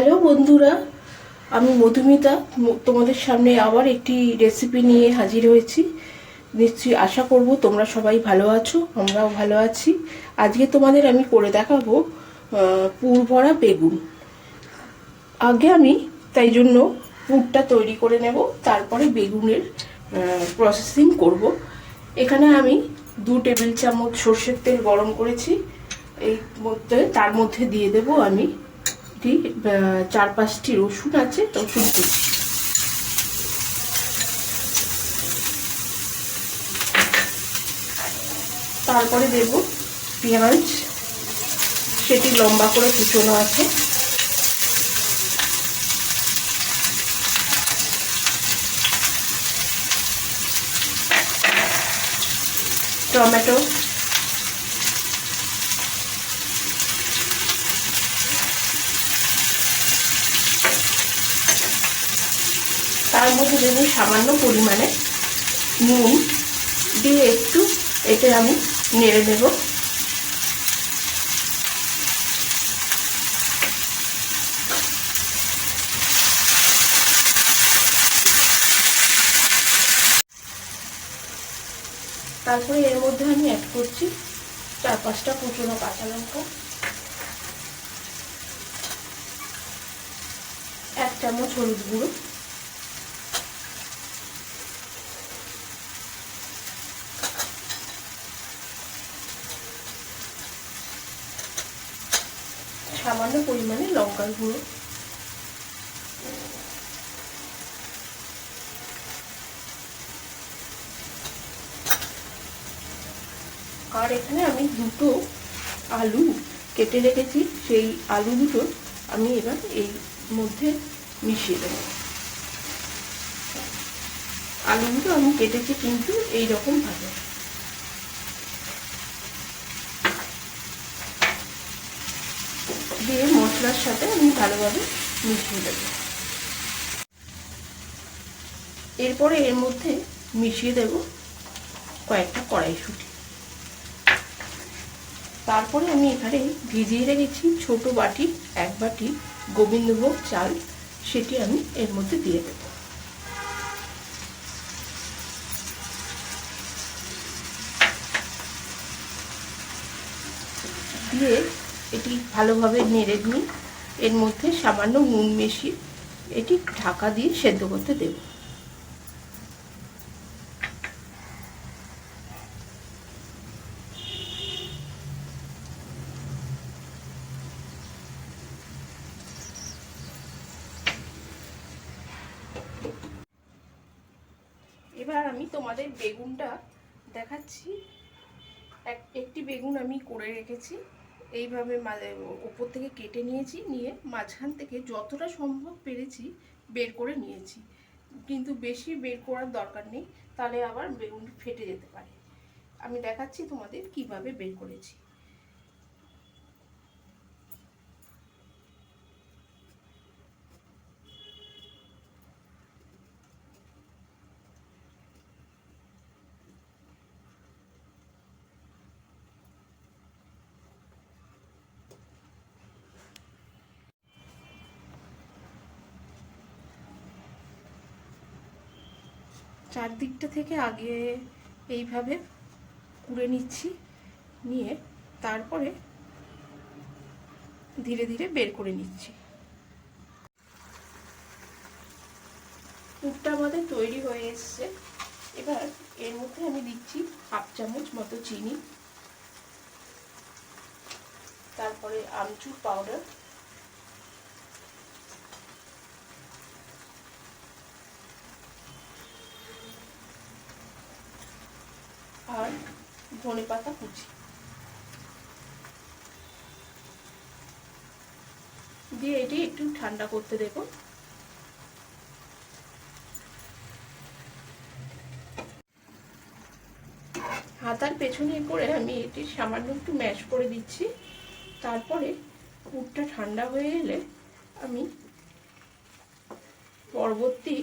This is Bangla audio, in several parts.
হ্যালো বন্ধুরা আমি মধুমিতা। তোমাদের সামনে আবার একটি রেসিপি নিয়ে হাজির হয়েছি। নিশ্চয়ই আশা করব তোমরা সবাই ভালো আছো আমরাও ভালো আছি। আজকে তোমাদের আমি করে দেখাবো আহ, পুর ভরা বেগুন। আগে আমি তাই জন্য পুরটা তৈরি করে নেব তারপরে বেগুনের প্রসেসিং করব। এখানে আমি দু টেবিল চামচ সর্ষের তেল গরম করেছি এই মধ্যে তার মধ্যে দিয়ে দেব আমি আহ, চার পাঁচটি রসুন আছে রসুন কুচি তারপরে দেব পেঁয়াজ। সেটি লম্বা করে কুচোনো আছে। টমেটো। তার মধ্যে দেব সামান্য পরিমাণে নুন দিয়ে একটু এতে আমি নেড়ে দেব। তারপরে এর মধ্যে আমি অ্যাড করছি চার পাঁচটা কুচনো কাঁচা লঙ্কা। এক চামচ হলুদ গুঁড়ো। সামান্য পরিমাণে লঙ্কার গুঁড়ো। আর এখানে আমি দুটো আলু কেটে রেখেছি, সেই আলু দুটো আমি এবার এই মধ্যে মিশিয়ে দেব। আলুগুলো আমি কেটেছি কিন্তু এই রকম ভাবে। দিয়ে মশলার সাথে আমি ভালোভাবে মিশিয়ে দেব। এরপরে এর মধ্যে মিশিয়ে দেব কয়েকটা কড়াইশুঁটি। তারপরে আমি এখানে ভিজিয়ে রেখেছি ছোট বাটি, এক বাটি গোবিন্দভোগ চাল, সেটি আমি এর মধ্যে দিয়ে দেব। দিয়ে এটি ভালোভাবে নেড়ে নিই এর মধ্যে সামান্য নুন মিশিয়ে এটি ঢাকা দিয়ে সেদ্ধ করতে দেব। এবার আমি তোমাদের বেগুনটা দেখাচ্ছি। এক, একটি বেগুন আমি করে রেখেছি। এইভাবে ওপর থেকে কেটে নিয়েছি, নিয়ে মাঝখান থেকে যতটা সম্ভব পেরেছি বের করে নিয়েছি। কিন্তু বেশি বের করার দরকার নেই, তাহলে আবার বেগুন ফেটে যেতে পারে। আমি দেখাচ্ছি তোমাদের কীভাবে বের করেছি। চারদিকটা থেকে আগে এইভাবে কুড়ে নিচ্ছি, নিয়ে তারপরে ধীরে ধীরে বের করে নিচ্ছি। পুরটা আমাদের তৈরি হয়ে এসছে। এবার এর মধ্যে আমি দিচ্ছি হাফ চামচ মতো চিনি, তারপরে আমচুর পাউডার। আর ধনে পাতা কুচি। দিয়ে এটি একটু ঠান্ডা করতে দেব হাতার পেছনে করে আমি এটি সামান্য একটু ম্যাশ করে দিচ্ছি। তারপরে পুরটা ঠান্ডা হয়ে এলে আমি পরবর্তী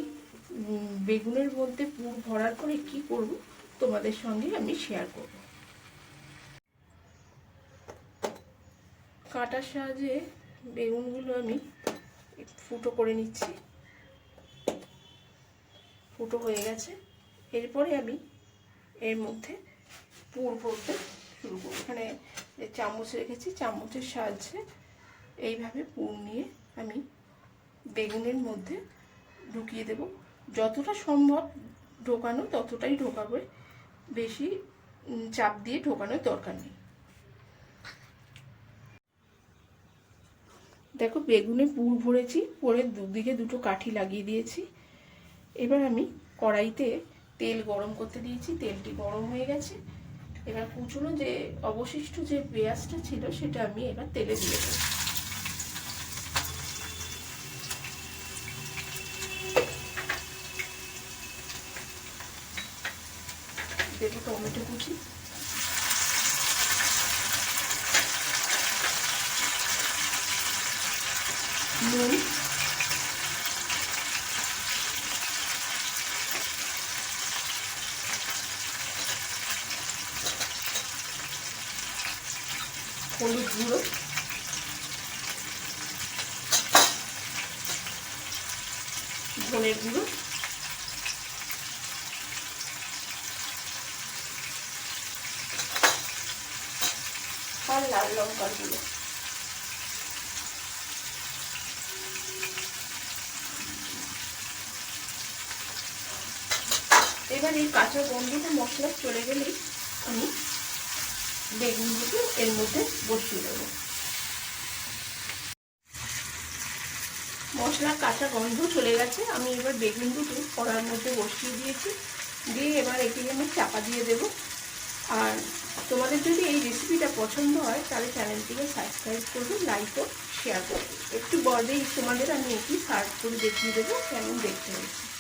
বেগুনের মধ্যে পুর ভরার পরে কি করব? তোমাদের সঙ্গে আমি শেয়ার করব। কাঁটার সাহায্যে বেগুনগুলো আমি ফুটো করে নিচ্ছি। ফুটো হয়ে গেছে। এরপরে আমি এর মধ্যে পুর ভরতে শুরু করব। এখানে চামচ রেখেছি, চামচের সাহায্যে এইভাবে পুর নিয়ে আমি বেগুনের মধ্যে ঢুকিয়ে দেব। যতটা সম্ভব ঢোকানো, ততটাই ঢোকাবে বেশি চাপ দিয়ে ঢোকানোর দরকার নেই। দেখো, বেগুনে পুর ভরেছি, পরে দুদিকে দুটো কাঠি লাগিয়ে দিয়েছি। এবার আমি কড়াইতে তেল গরম করতে দিয়েছি, তেলটি গরম হয়ে গেছে। এবার কুচুনো যে অবশিষ্ট যে পেঁয়াজটা ছিল, সেটা আমি এবার তেলে দিয়ে দেবো। দেবো টমেটো কুচি। নুন। হলুদ গুঁড়ো। ধনের গুঁড়ো। লাল লঙ্কার গুঁড়ো এবার এই কাঁচা গন্ধটা মশলা চলে গেলেই আমি বেগুনগুলো এর মধ্যে বসিয়ে দেবো। মশলার কাঁচা গন্ধ চলে গেছে, আমি এবার বেগুন দুটো কড়ার মধ্যে বসিয়ে দিয়েছি। দিয়ে এবার এটিকে আমি চাপা দিয়ে দেব। আর তোমাদের যদি এই রেসিপিটা পছন্দ হয়, তাহলে চ্যানেলটিকে সাবস্ক্রাইব করবে লাইক ও শেয়ার করবে। একটু বদেই তোমাদের আমি এটি সার্চ করে দেখিয়ে দেবো, কেমন দেখতে হয়েছে।